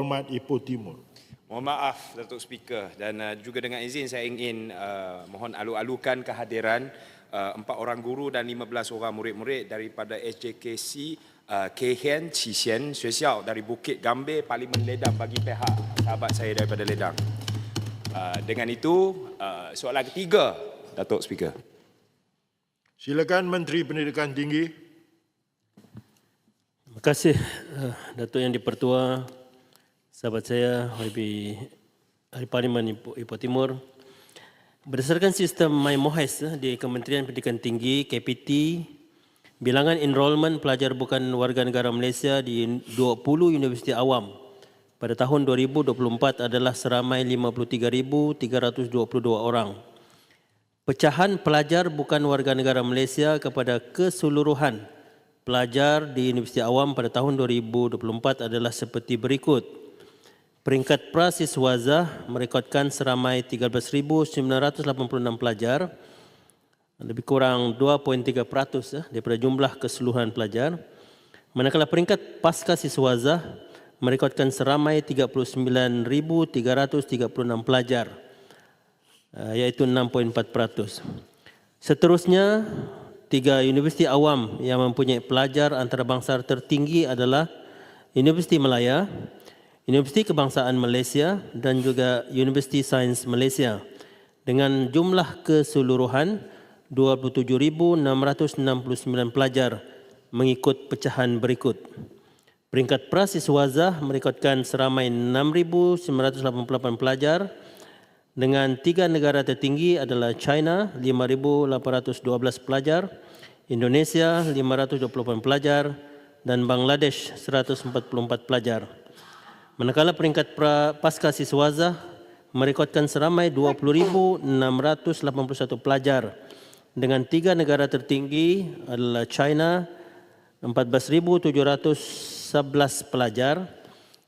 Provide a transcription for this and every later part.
Hormat Ipoh Timur. Mohon maaf Datuk Speaker dan uh, juga dengan izin saya ingin uh, mohon alu-alukan kehadiran uh, empat orang guru dan 15 orang murid-murid daripada SJKC uh, Kehian Cisian Sosial dari Bukit Gambir Parlimen Ledang bagi pihak sahabat saya daripada Ledang. Uh, dengan itu uh, soalan ketiga Datuk Speaker. Silakan Menteri Pendidikan Tinggi. Terima kasih uh, Datuk Yang Dipertua, sahabat saya Habib Ahli Parlimen Ipoh, Timur. Berdasarkan sistem MyMohes uh, di Kementerian Pendidikan Tinggi KPT, bilangan enrolment pelajar bukan warga negara Malaysia di 20 universiti awam pada tahun 2024 adalah seramai 53,322 orang. Pecahan pelajar bukan warga negara Malaysia kepada keseluruhan pelajar di Universiti Awam pada tahun 2024 adalah seperti berikut. Peringkat prasiswaza merekodkan seramai 13,986 pelajar, lebih kurang 2.3 peratus eh, daripada jumlah keseluruhan pelajar. Manakala peringkat pasca siswaza merekodkan seramai 39,336 pelajar, eh, iaitu 6.4 peratus. Seterusnya, tiga universiti awam yang mempunyai pelajar antarabangsa tertinggi adalah Universiti Malaya, Universiti Kebangsaan Malaysia dan juga Universiti Sains Malaysia dengan jumlah keseluruhan 27,669 pelajar mengikut pecahan berikut. Peringkat prasiswaza merekodkan seramai 6,988 pelajar dengan tiga negara tertinggi adalah China 5,812 pelajar, Indonesia 528 pelajar dan Bangladesh 144 pelajar. Manakala peringkat pra, pasca siswaza merekodkan seramai 20,681 pelajar dengan tiga negara tertinggi adalah China 14,711 pelajar,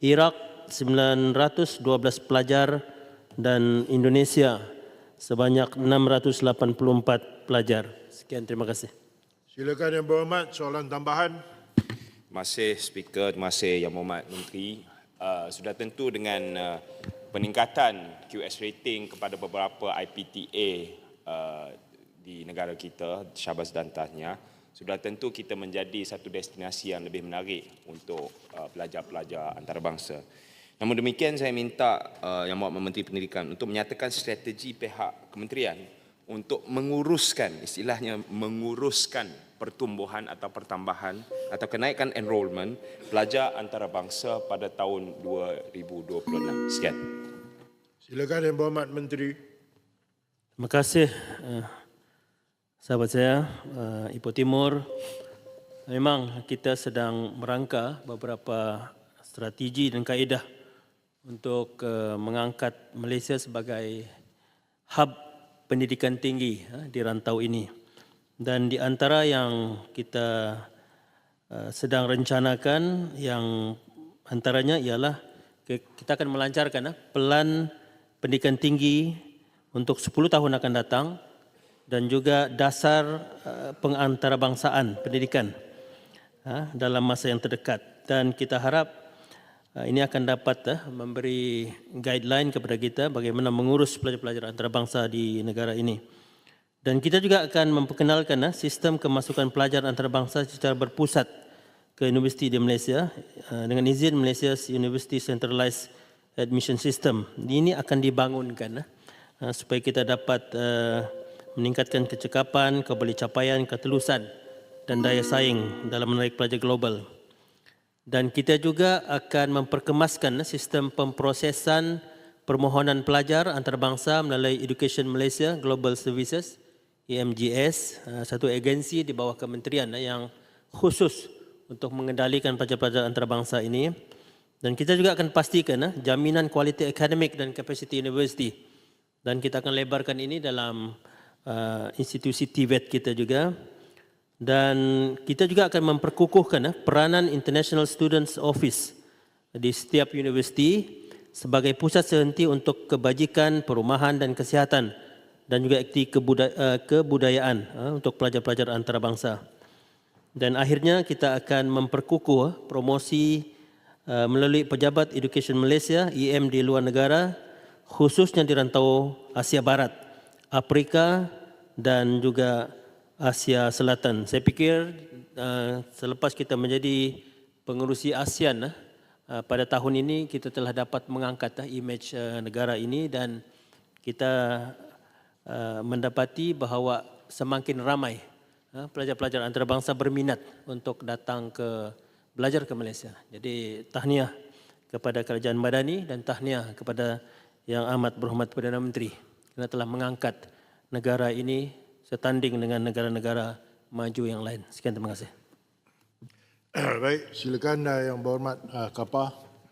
Iraq 912 pelajar dan Indonesia sebanyak 684 pelajar. Sekian terima kasih. Silakan Yang Berhormat soalan tambahan. Terima kasih Speaker, terima kasih Yang Berhormat Menteri. Uh, sudah tentu dengan uh, peningkatan QS rating kepada beberapa IPTA uh, di negara kita, Syabas dan Tahniah, sudah tentu kita menjadi satu destinasi yang lebih menarik untuk pelajar-pelajar antarabangsa. Namun demikian saya minta Yang Berhormat Menteri Pendidikan untuk menyatakan strategi pihak kementerian untuk menguruskan istilahnya menguruskan pertumbuhan atau pertambahan atau kenaikan enrolment pelajar antarabangsa pada tahun 2026. Sekian. Silakan Yang Berhormat Menteri. Terima kasih uh, sahabat saya uh, Ipoh Timur. Memang kita sedang merangka beberapa strategi dan kaedah untuk uh, mengangkat Malaysia sebagai hub pendidikan tinggi uh, di rantau ini. Dan di antara yang kita sedang rencanakan yang antaranya ialah kita akan melancarkan uh, pelan pendidikan tinggi untuk 10 tahun akan datang dan juga dasar uh, pengantarbangsaan pendidikan dalam masa yang terdekat dan kita harap ini akan dapat memberi guideline kepada kita bagaimana mengurus pelajar-pelajar antarabangsa di negara ini. Dan kita juga akan memperkenalkan sistem kemasukan pelajar antarabangsa secara berpusat ke universiti di Malaysia uh, dengan izin Malaysia University Centralized Admission System. Ini akan dibangunkan uh, supaya kita dapat uh, meningkatkan kecekapan, kebali capaian, ketelusan dan daya saing dalam menarik pelajar global. Dan kita juga akan memperkemaskan sistem pemprosesan permohonan pelajar antarabangsa melalui Education Malaysia Global Services EMGS, satu agensi di bawah kementerian yang khusus untuk mengendalikan pelajar-pelajar antarabangsa ini. Dan kita juga akan pastikan uh, jaminan kualiti akademik dan kapasiti universiti. Dan kita akan lebarkan ini dalam uh, institusi TVET kita juga. Dan kita juga akan memperkukuhkan uh, peranan International Students Office di setiap universiti sebagai pusat sehenti untuk kebajikan, perumahan dan kesihatan dan juga akti uh, kebudayaan uh, untuk pelajar-pelajar antarabangsa. Dan akhirnya kita akan memperkukuh promosi uh, melalui Pejabat Education Malaysia EM di luar negara khususnya di rantau Asia Barat, Afrika dan juga Asia Selatan. Saya fikir uh, selepas kita menjadi pengerusi ASEAN pada tahun ini kita telah dapat mengangkat image negara ini dan kita mendapati bahawa semakin ramai pelajar-pelajar antarabangsa berminat untuk datang ke belajar ke Malaysia. Jadi tahniah kepada kerajaan Madani dan tahniah kepada yang amat berhormat Perdana Menteri kerana telah mengangkat negara ini setanding dengan negara-negara maju yang lain. Sekian terima kasih. Baik, silakan uh, yang berhormat uh, Kapar.